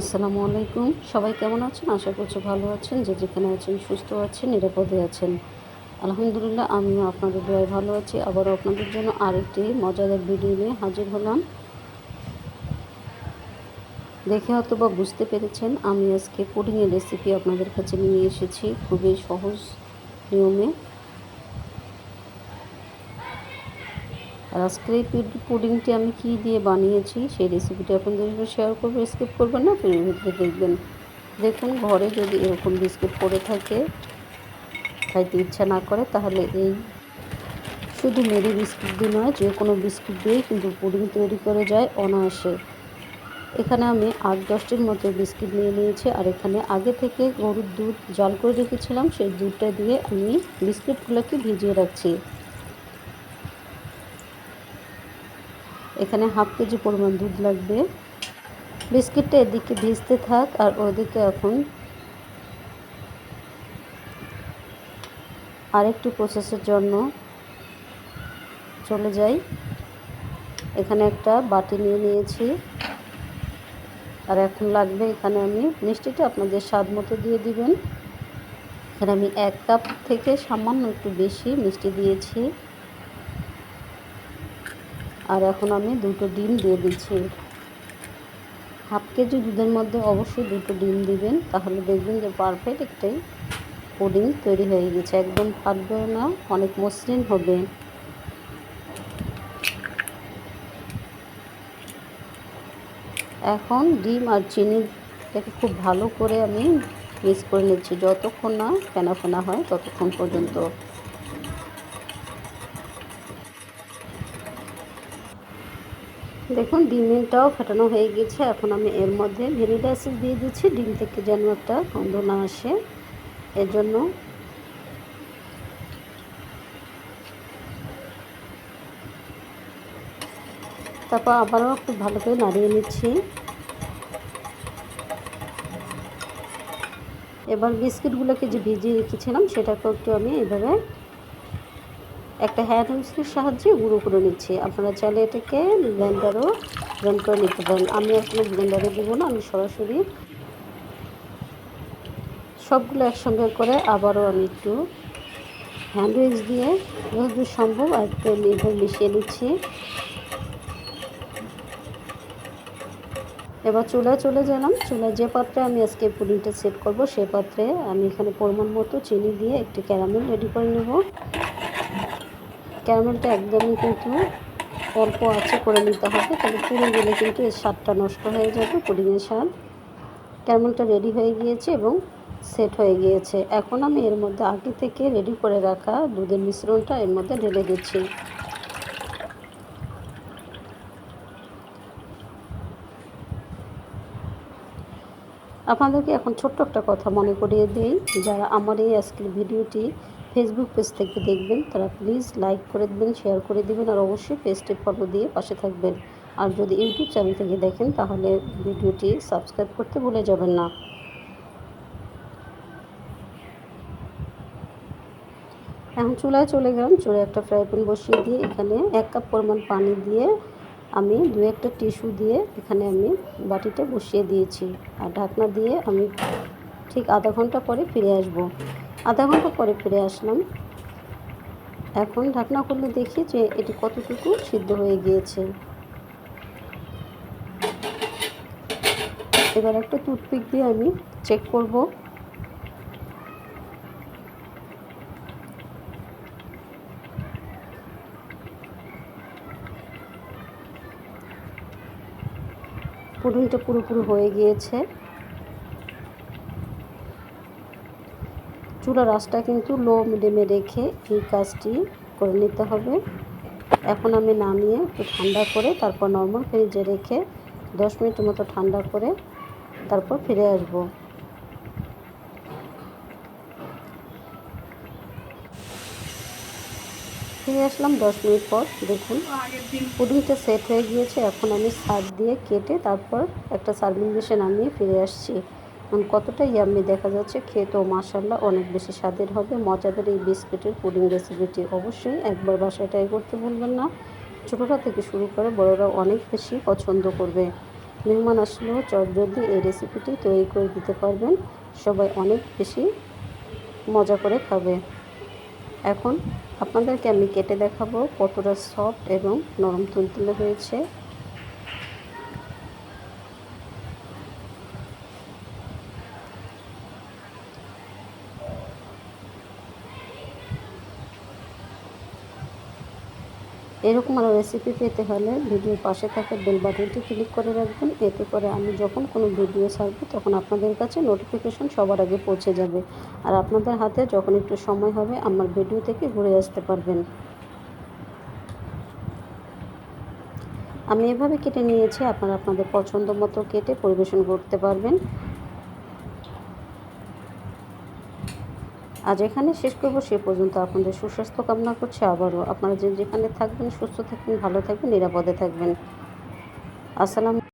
আসসালামু আলাইকুম। সবাই কেমন আছেন? আশা করছি ভালো আছেন। যে যেখানে আছেন, সুস্থ আছেন, নিরাপদে আছেন। আলহামদুলিল্লাহ, আমিও আপনাদের দোয়ায় ভালো আছি। আবারও আপনাদের জন্য আরেকটি মজাদার ভিডিও নিয়ে হাজির হলাম। দেখে হয়তো বা বুঝতে পেরেছেন, আমি আজকে পুডিংয়ের রেসিপি আপনাদের কাছে নিয়ে এসেছি। খুবই সহজ নিয়মে। আর আজকের এই পুডিংটি আমি কী দিয়ে বানিয়েছি সেই রেসিপিটি আপনাদের সাথে শেয়ার করব স্কিপ করবেন না পুরো ভিতরে দেখবেন। দেখুন, ঘরে যদি এরকম বিস্কুট পড়ে থাকে, খাইতে ইচ্ছা না করে, তাহলে এই শুধু মেরি বিস্কুট দিয়ে নয়, যে কোনো বিস্কুট দিয়েই কিন্তু পুডিং তৈরি করে যায় অনায়াসে। এখানে আমি আট দশটির মতো বিস্কিট নিয়ে নিয়েছি, আর এখানে আগে থেকে গরুর দুধ জাল করে রেখেছিলাম, সেই দুধটা দিয়ে আমি বিস্কুটগুলোকে ভিজিয়ে রাখছি। এখানে হাফ কেজি পরিমাণ দুধ লাগবে। বিস্কিটটা এদিকে ভিজতে থাক আর ওদিকে এখন আরেকটি প্রসেসের জন্য চলে যাই। এখানে একটা বাটি নিয়ে নিয়েছি। আর এখন লাগবে এখানে আমি মিষ্টিটা আপনাদের স্বাদ মতো দিয়ে দিবেন। এখানে আমি এক কাপ থেকে সামান্য একটু বেশি মিষ্টি দিয়েছি। আর এখন আমি দুটো ডিম দিয়ে দিচ্ছি। হাফ কেজি দুধের মধ্যে অবশ্যই দুটো ডিম দিবেন, তাহলে দেখবেন যে পারফেক্ট একটাই পুডিং তৈরি হয়ে গেছে। একদম ফাটবে না, অনেক মসৃণ হবে। এখন ডিম আর চিনিটাকে খুব ভালো করে আমি মিক্স করে নিচ্ছি। যতক্ষণ না ফেনা ফেনা হয় ততক্ষণ পর্যন্ত। দেখুন ডিমটাও ফেটানো হয়ে গেছে। এখন আমি এর মধ্যে ভ্যানিলা অ্যাসিড দিয়ে দিচ্ছি। ডিম থেকে যেন একটা গন্ধ না আসে। এর জন্য তারপর আবারও খুব ভালো করে নাড়িয়ে নিচ্ছি। এবার বিস্কিটগুলোকে যে ভিজিয়ে রেখেছিলাম, সেটাকেও একটু আমি এভাবে একটা হ্যান্ড উইস্কের সাহায্যে গুঁড়ো করে নিচ্ছি। আপনারা চাইলে এটাকে ব্লেন্ডারও ব্লেন্ড করে নিতে পারেন। আমি আসলে ব্লেন্ডারে দেবো না, আমি সরাসরি সবগুলো একসঙ্গে করে আবারও আমি একটু হ্যান্ড উইক্স দিয়ে যতদূর সম্ভব আর একটু এভাবে মিশিয়ে নিচ্ছি। এবার চুলায় চলে গেলাম। চুলায় যে পাত্রে আমি আজকে পুডিংটা সেট করব, সে পাত্রে আমি এখানে পরিমাণ মতো চিনি দিয়ে একটি ক্যারামেল রেডি করে নেব। ক্যারামেলটা একদমই কিন্তু অল্প আছে, করে নিতে হবে। তাহলে পুরো গেলে কিন্তু এর স্বাদটা নষ্ট হয়ে যাবে, পুডিংয়ের স্বাদ। ক্যারামেলটা রেডি হয়ে গিয়েছে এবং সেট হয়ে গিয়েছে। এখন আমি এর মধ্যে আগে থেকে রেডি করে রাখা দুধের মিশ্রণটা এর মধ্যে ঢেলে দিচ্ছি। আপনাদেরকে এখন ছোট্ট একটা কথা মনে করিয়ে দিই, যারা আমার এই আজকের ভিডিওটি ফেসবুক পেজ থেকে দেখবেন। তারা প্লিজ লাইক করে দেবেন শেয়ার করে দেবেন আর অবশ্যই পেজটি ফলো দিয়ে পাশে থাকবেন। আর যদি ইউটিউব চ্যানেল থেকে দেখেন, তাহলে ভিডিওটি সাবস্ক্রাইব করতে ভুলে যাবেন না। এখন চুলায় চলে গেলাম। চুলায় একটা ফ্রাই প্যান বসিয়ে দিয়ে এখানে এক কাপ পরিমাণ পানি দিয়ে আমি দু একটা টিস্যু দিয়ে এখানে আমি বাটিটা বসিয়ে দিয়েছি। আর ঢাকনা দিয়ে আমি ঠিক আধা ঘণ্টা পরে ফিরে আসব। আধা ঘণ্টা পরে ফিরে আসলাম। এখন ঢাকনা করলে দেখি যে এটি কতটুকু সিদ্ধ হয়ে গিয়েছে। এবার একটা টুথপিক দিয়ে আমি চেক করব। পুডিংটা পুরোপুরি হয়ে গিয়েছে। চুলার আঁচটা কিন্তু লো মিডিয়ামে রেখে এই কাজটি করে নিতে হবে। এখন আমি নামিয়ে একটু ঠান্ডা করে তারপর নর্মাল ফ্রিজে রেখে দশ মিনিট মতো ঠান্ডা করে তারপর ফিরে আসব। ফিরে আসলাম দশ মিনিট পর, দেখুন পুডিংটা সেট হয়ে গিয়েছে। এখন আমি সার্ভ দিয়ে কেটে তারপর একটা সার্ভিং ডিশে নামিয়ে ফিরে আসছি। কতটা ইয়াম্মি দেখা যাচ্ছে, খেতেও মাসাল্লাহ অনেক বেশি স্বাদের হবে। মজাদার এই বিস্কিটের পুডিং রেসিপিটি অবশ্যই একবার বাসায় ট্রাই করতে ভুলবেন না। ছোটোরা থেকে শুরু করে বড়রা অনেক বেশি পছন্দ করবে। মেহমান আসলেও চট চটজলদি এই রেসিপিটি তৈরি করে দিতে পারবেন। সবাই অনেক বেশি মজা করে খাবে। এখন আপনাদেরকে আমি কেটে দেখাবো কতটা সফট এবং নরম তুলতুলে হয়েছে। এরকম আরও রেসিপি পেতে হলে ভিডিওর পাশে থাকা বেল বাটনটি ক্লিক করে রাখবেন। এতে করে আমি যখন কোনো ভিডিও ছাড়বো, তখন আপনাদের কাছে নোটিফিকেশন সবার আগে পৌঁছে যাবে। আর আপনাদের হাতে যখন একটু সময় হবে, আমার ভিডিও থেকে ঘুরে আসতে পারবেন। আমি এভাবে কেটে নিয়েছি, আপনারা আপনাদের পছন্দ মতো কেটে পরিবেশন করতে পারবেন। আজ এখানে শেষ করব, সে পর্যন্ত আপনাদের সুস্বাস্থ্য কামনা করছে। আবারও আপনারা যে যেখানে থাকবেন, সুস্থ থাকবেন, ভালো থাকবেন, নিরাপদে থাকবেন। আসসালাম